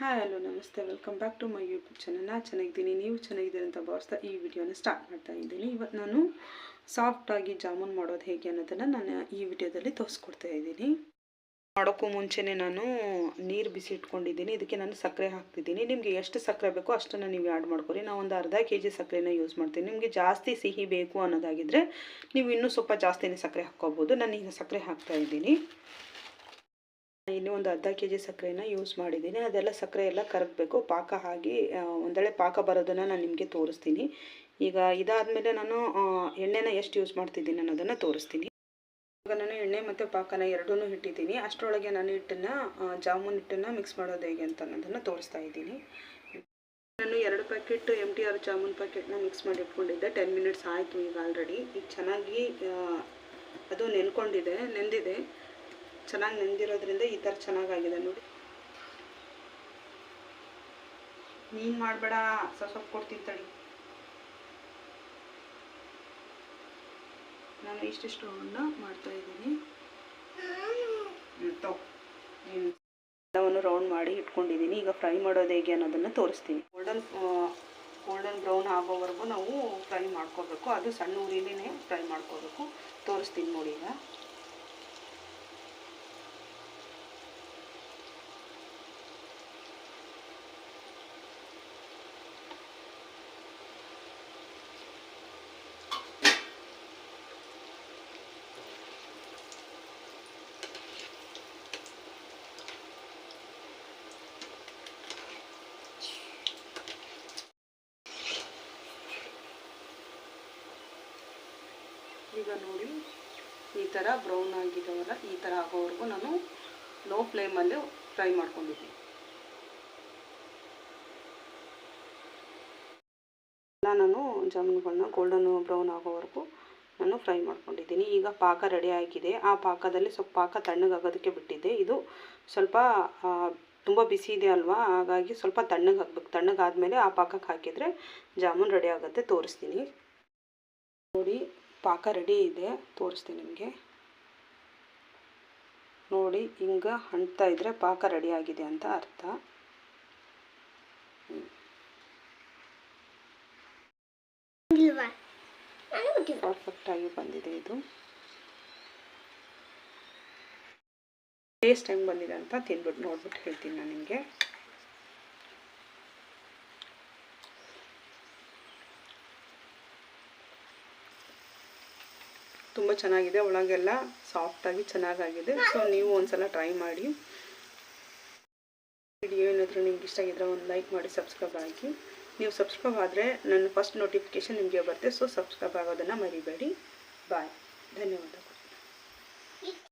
Hi hello namaste welcome back to my YouTube channel ನಾನು ಚೆನ್ನಾಗಿದ್ದೀನಿ. ನೀವು ಚೆನ್ನಾಗಿದ್ದೀರಿ ಅಂತ ಭಾವಿಸ್ತಾ ಈ ವಿಡಿಯೋನ ಸ್ಟಾರ್ಟ್ ಮಾಡ್ತಾ ಇದ್ದೀನಿ. ಇವತ್ತು ನಾನು ಸಾಫ್ಟಾಗಿ ಜಾಮೂನ್ ಮಾಡೋದು ಹೇಗೆ ಅನ್ನೋದನ್ನು ನಾನು ಈ ವಿಡಿಯೋದಲ್ಲಿ ತೋರಿಸ್ಕೊಡ್ತಾ ಇದ್ದೀನಿ. ಮಾಡೋಕ್ಕೂ ಮುಂಚೆನೇ ನಾನು ನೀರು ಬಿಸಿ ಇಟ್ಕೊಂಡಿದ್ದೀನಿ. ಇದಕ್ಕೆ ನಾನು ಸಕ್ಕರೆ ಹಾಕ್ತಿದ್ದೀನಿ. ನಿಮಗೆ ಎಷ್ಟು ಸಕ್ಕರೆ ಬೇಕೋ ಅಷ್ಟನ್ನು ನೀವು ಆ್ಯಡ್ ಮಾಡ್ಕೊರಿ ನಾವು ಒಂದು ಅರ್ಧ ಕೆ ಜಿ ಸಕ್ಕರೆನ ಯೂಸ್ ಮಾಡ್ತೀನಿ. ನಿಮಗೆ ಜಾಸ್ತಿ ಸಿಹಿ ಬೇಕು ಅನ್ನೋದಾಗಿದ್ದರೆ ನೀವು ಇನ್ನೂ ಸ್ವಲ್ಪ ಜಾಸ್ತಿನೇ ಸಕ್ಕರೆ ಹಾಕ್ಕೋಬೋದು. ನಾನು ಈಗ ಸಕ್ಕರೆ ಹಾಕ್ತಾ ಇದ್ದೀನಿ. ಇನ್ನೂ ಒಂದು ಅರ್ಧ ಕೆ ಜಿ ಸಕ್ಕರೆನ ಯೂಸ್ ಮಾಡಿದ್ದೀನಿ. ಅದೆಲ್ಲ ಸಕ್ಕರೆ ಎಲ್ಲ ಕರಗಬೇಕು. ಪಾಕ ಆಗಿ ಒಂದಳೆ ಪಾಕ ಬರೋದನ್ನು ನಾನು ನಿಮಗೆ ತೋರಿಸ್ತೀನಿ. ಈಗ ಇದಾದಮೇಲೆ ನಾನು ಎಣ್ಣೆನ ಎಷ್ಟು ಯೂಸ್ ಮಾಡ್ತಿದ್ದೀನಿ ಅನ್ನೋದನ್ನು ತೋರಿಸ್ತೀನಿ. ಈಗ ನಾನು ಎಣ್ಣೆ ಮತ್ತು ಪಾಕನ ಎರಡೂ ಇಟ್ಟಿದ್ದೀನಿ ಅಷ್ಟರೊಳಗೆ ನಾನು ಹಿಟ್ಟನ್ನು ಜಾಮೂನ್ ಹಿಟ್ಟನ್ನು ಮಿಕ್ಸ್ ಮಾಡೋದು ಹೇಗೆ ಅಂತ ಅನ್ನೋದನ್ನು ತೋರಿಸ್ತಾ ಇದ್ದೀನಿ. ನಾನು ಎರಡು ಪ್ಯಾಕೆಟ್ ಎಂ ಟಿ ಆರ್ ಜಾಮೂನ್ ಪ್ಯಾಕೆಟ್ನ ಮಿಕ್ಸ್ ಮಾಡಿ ಇಟ್ಕೊಂಡಿದ್ದೆ ಟೆನ್ ಮಿನಿಟ್ಸ್ ಆಯಿತು ಈಗ ಆಲ್ರೆಡಿ ಈಗ ಚೆನ್ನಾಗಿ ಅದು ನೆನ್ಕೊಂಡಿದೆ, ನೆಂದಿದೆ. ಚೆನ್ನಾಗಿ ನೆಂದಿರೋದ್ರಿಂದ ಈ ಥರ ಚೆನ್ನಾಗಾಗಿದೆ ನೋಡಿ. ನೀನು ಮಾಡಬೇಡ, ಸ್ವಲ್ಪ ಕೊಡ್ತೀನಿ ತಡಿ. ನಾನು ಇಷ್ಟಿಷ್ಟು ಹಣ್ಣು ಮಾಡ್ತಾ ಇದ್ದೀನಿ. ಎಲ್ಲವನ್ನು ರೌಂಡ್ ಮಾಡಿ ಇಟ್ಕೊಂಡಿದ್ದೀನಿ. ಈಗ ಫ್ರೈ ಮಾಡೋದು ಹೇಗೆ ಅನ್ನೋದನ್ನು ತೋರಿಸ್ತೀನಿ. ಗೋಲ್ಡನ್ ಗೋಲ್ಡನ್ ಬ್ರೌನ್ ಆಗೋವರೆಗೂ ನಾವು ಫ್ರೈ ಮಾಡ್ಕೋಬೇಕು. ಅದು ಸಣ್ಣ ಉರಿಲೇ ಫ್ರೈ ಮಾಡ್ಕೋಬೇಕು. ತೋರಿಸ್ತೀನಿ ನೋಡಿ ಈಗ. ಈಗ ನೋಡಿ, ಈ ಥರ ಬ್ರೌನ್ ಆಗಿದ್ದಾವಲ್ಲ ಈ ಥರ ಆಗೋವರೆಗೂ ನಾನು ಲೋ ಫ್ಲೇಮಲ್ಲಿ ಫ್ರೈ ಮಾಡ್ಕೊಂಡಿದ್ದೀನಿ ನಾನು ಜಾಮೂನುಗಳನ್ನ ಗೋಲ್ಡನ್ ಬ್ರೌನ್ ಆಗೋವರೆಗೂ ನಾನು ಫ್ರೈ ಮಾಡ್ಕೊಂಡಿದ್ದೀನಿ. ಈಗ ಪಾಕ ರೆಡಿ ಆಗಿದೆ. ಆ ಪಾಕದಲ್ಲಿ ಸ್ವಲ್ಪ ಪಾಕ ತಣ್ಣಗಾಗೋದಕ್ಕೆ ಬಿಟ್ಟಿದ್ದೆ. ಇದು ಸ್ವಲ್ಪ ತುಂಬ ಬಿಸಿ ಇದೆ ಅಲ್ವಾ? ಹಾಗಾಗಿ ಸ್ವಲ್ಪ ತಣ್ಣಗೆ ಹಾಕ್ಬೇಕು. ತಣ್ಣಗಾದ್ಮೇಲೆ ಆ ಪಾಕಕ್ಕೆ ಹಾಕಿದರೆ ಜಾಮೂನ್ ರೆಡಿ ಆಗುತ್ತೆ. ತೋರಿಸ್ತೀನಿ. ನೋಡಿ ಪಾಕ ರೆಡಿ ಇದೆ ತೋರಿಸ್ತೀನಿ ನಿಮಗೆ. ನೋಡಿ ಹಿಂಗೆ ಹಣ್ತಾ ಇದ್ದರೆ ಪಾಕ ರೆಡಿ ಆಗಿದೆ ಅಂತ ಅರ್ಥ. ಪರ್ಫೆಕ್ಟಾಗಿ ಬಂದಿದೆ ಇದು. ಟೇಸ್ಟ್ ಹೆಂಗೆ ಬಂದಿದೆ ಅಂತ ತಿನ್ಬಿಟ್ಟು ನೋಡ್ಬಿಟ್ಟು ಹೇಳ್ತೀನಿ ನಾನು ನಿಮಗೆ. ತುಂಬ ಚೆನ್ನಾಗಿದೆ. ಒಳಗೆಲ್ಲ ಸಾಫ್ಟಾಗಿ ಚೆನ್ನಾಗಾಗಿದೆ. ಸೊ ನೀವು ಒಂದ್ಸಲ ಟ್ರೈ ಮಾಡಿ. ವಿಡಿಯೋ ಏನಾದರೂ ನಿಮ್ಗೆ ಇಷ್ಟ ಆಗಿದ್ರೆ ಒಂದು ಲೈಕ್ ಮಾಡಿ ಸಬ್ಸ್ಕ್ರೈಬ್ ಆಗಿ ನೀವು ಸಬ್ಸ್ಕ್ರೈಬ್ ಆದರೆ ನನ್ನ ಫಸ್ಟ್ ನೋಟಿಫಿಕೇಷನ್ ನಿಮಗೆ ಬರುತ್ತೆ. ಸೊ ಸಬ್ಸ್ಕ್ರೈಬ್ ಆಗೋದನ್ನು ಮರಿಬೇಡಿ. ಬಾಯ್ ಧನ್ಯವಾದಗಳು.